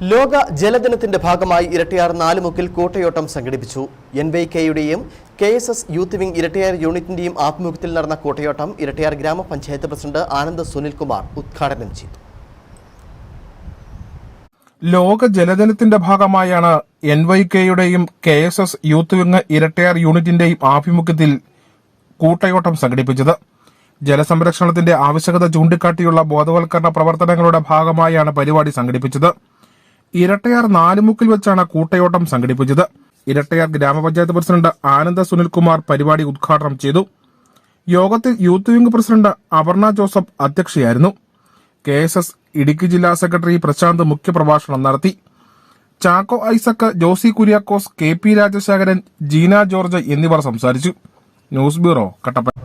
ലോക ജലദിനത്തിന്റെ ഭാഗമായി ഇരട്ടിയാർ നാലുമുക്കിൽ കൂട്ടയോട്ടം സംഘടിപ്പിച്ചു. N Y കെയുടെയും K S S youth wing Irattiyar യൂണിറ്റിന്റെയും ആഭിമുഖ്യത്തിൽ നടന്ന കൂട്ടയോട്ടം ഇരട്ടിയാർ ഗ്രാമപഞ്ചായത്ത് പ്രസിഡന്റ് ആനന്ദ് സുനിൽകുമാർ ഉദ്ഘാടനം ചെയ്തു. ലോക ജലദിനത്തിന്റെ ഭാഗമായാണ് N Y കെയുടെയും K S S youth wing Irattiyar യൂണിറ്റിന്റെയും ആഭിമുഖ്യത്തിൽ കൂട്ടയോട്ടം സംഘടിപ്പിച്ചത്. ജലസംരക്ഷണത്തിന്റെ ആവശ്യകത ചൂണ്ടിക്കാട്ടിയുള്ള ബോധവൽക്കരണ പ്രവർത്തനങ്ങളുടെ ഭാഗമായാണ് പരിപാടി സംഘടിപ്പിച്ചത്. ഇരട്ടയാർ നാലുമുക്കിൽ വെച്ചാണ് കൂട്ടയോട്ടം സംഘടിപ്പിച്ചത്. ഇരട്ടയാർ ഗ്രാമപഞ്ചായത്ത് പ്രസിഡന്റ് ആനന്ദ സുനിൽകുമാർ പരിപാടി ഉദ്ഘാടനം ചെയ്തു. യോഗത്തിൽ youth wing president Aparna Joseph അധ്യക്ഷയായിരുന്നു. K S S Idukki ജില്ലാ സെക്രട്ടറി പ്രശാന്ത് മുഖ്യപ്രഭാഷണം നടത്തി. ചാക്കോ ഐസക് ജോസി കുര്യാക്കോസ് കെ പി രാജശേഖരൻ ജീന ജോർജ് എന്നിവർ സംസാരിച്ചു. News bureau Kattappana.